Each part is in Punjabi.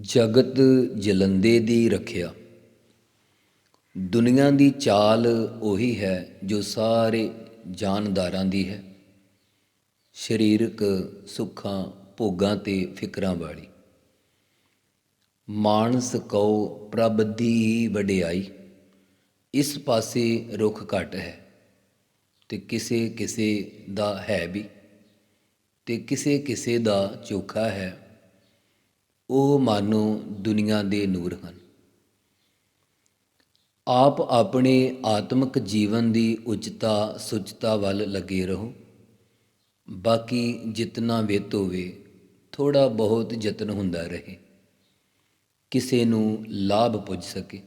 ਜਗਤ ਜਲੰਦੇ ਦੀ ਰੱਖਿਆ। ਦੁਨੀਆ ਦੀ ਚਾਲ ਉਹੀ ਹੈ ਜੋ ਸਾਰੇ ਜਾਨਦਾਰਾਂ ਦੀ ਹੈ। ਸਰੀਰਕ ਸੁੱਖਾਂ, ਭੋਗਾਂ ਤੇ ਫਿਕਰਾਂ ਵਾਲੀ। ਮਾਨਸ ਕਉ ਪ੍ਰਭ ਦੀ ਵਡਿਆਈ, ਇਸ ਪਾਸੇ ਰੁਖ ਘਟ ਹੈ ਤੇ ਕਿਸੇ ਕਿਸੇ ਦਾ ਹੈ ਵੀ, ਤੇ ਕਿਸੇ ਕਿਸੇ ਦਾ ਚੋਖਾ ਹੈ ਉਹ ਮਾਨੋ ਦੁਨੀਆ ਦੇ ਨੂਰ ਹਨ। ਆਪ ਆਪਣੇ ਆਤਮਿਕ ਜੀਵਨ ਦੀ ਉਚਤਾ ਸੁਚਤਾ ਵੱਲ ਲੱਗੇ ਰਹੋ। ਬਾਕੀ ਜਿਤਨਾ ਵਿੱਤ ਹੋਵੇ ਥੋੜਾ ਬਹੁਤ ਯਤਨ ਹੁੰਦਾ ਰਹੇ। ਕਿਸੇ ਨੂੰ ਲਾਭ ਪੁੱਜ ਸਕੇ।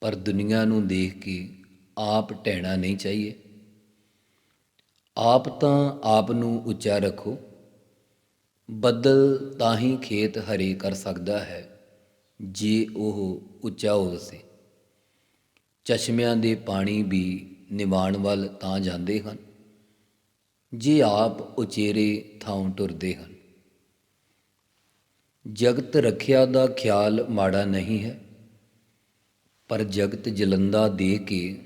ਪਰ ਦੁਨੀਆ ਨੂੰ ਦੇਖ ਕੇ ਆਪ ਟਹਿਣਾ ਨਹੀਂ ਚਾਹੀਏ। ਆਪ ਤਾਂ ਆਪ ਨੂੰ ਉੱਚਾ ਰੱਖੋ। ਬੱਦਲ ਤਾਂ ਹੀ ਖੇਤ ਹਰੇ ਕਰ ਸਕਦਾ ਹੈ, ਜੇ ਉਹ ਉੱਚਾ ਹੋ ਵਸੇ ਚਸ਼ਮਿਆਂ ਦੇ ਪਾਣੀ ਵੀ ਨਿਵਾਣ ਵੱਲ ਤਾਂ ਜਾਂਦੇ ਹਨ, ਜੇ ਆਪ ਉਚੇਰੇ ਥਾਂ ਟੁਰਦੇ ਹਨ। ਜਗਤ ਰੱਖਿਆ ਦਾ ਖਿਆਲ ਮਾੜਾ ਨਹੀਂ ਹੈ, ਪਰ ਜਗਤ ਜਲੰਦਾ ਦੇ ਕੇ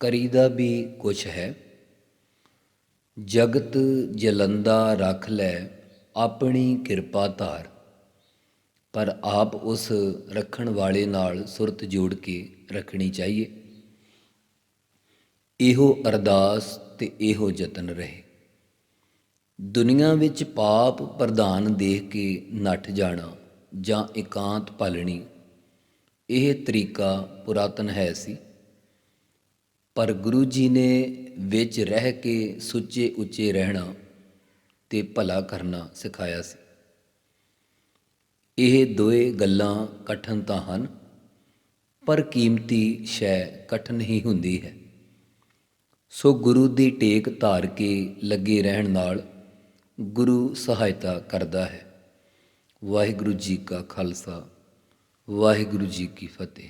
ਕਰੀਦਾ ਵੀ ਕੁਛ ਹੈ। ਜਗਤ ਜਲੰਦਾ ਰੱਖ ਲੈ ਆਪਣੀ ਕਿਰਪਾ ਧਾਰ। ਪਰ ਆਪ ਉਸ ਰੱਖਣ ਵਾਲੇ ਨਾਲ ਸੁਰਤ ਜੋੜ ਕੇ ਰੱਖਣੀ ਚਾਹੀਏ। ਇਹੋ ਅਰਦਾਸ ਤੇ ਇਹੋ ਯਤਨ ਰਹੇ। ਦੁਨੀਆ ਵਿੱਚ ਪਾਪ ਪ੍ਰਧਾਨ ਦੇਖ ਕੇ ਨੱਠ ਜਾਣਾ ਜਾਂ ਇਕਾਂਤ ਪਾਲਣੀ, ਇਹ ਤਰੀਕਾ ਪੁਰਾਤਨ ਹੈ ਸੀ। ਪਰ ਗੁਰੂ ਜੀ ਨੇ ਵਿੱਚ ਰਹਿ ਕੇ ਸੁੱਚੇ ਉੱਚੇ ਰਹਿਣਾ ਤੇ ਭਲਾ ਕਰਨਾ ਸਿਖਾਇਆ ਸੀ। ਇਹ ਦੋਏ ਗੱਲਾਂ ਕਠਨ ਤਾਂ ਹਨ, ਪਰ ਕੀਮਤੀ ਸ਼ੈ ਕਠਨ ਹੀ ਹੁੰਦੀ ਹੈ। ਸੋ ਗੁਰੂ ਦੀ ਟੇਕ ਧਾਰ ਕੇ ਲੱਗੇ ਰਹਿਣ ਨਾਲ ਗੁਰੂ ਸਹਾਇਤਾ ਕਰਦਾ ਹੈ। ਵਾਹਿਗੁਰੂ ਜੀ ਕਾ ਖਾਲਸਾ, ਵਾਹਿਗੁਰੂ ਜੀ ਕੀ ਫਤਿਹ।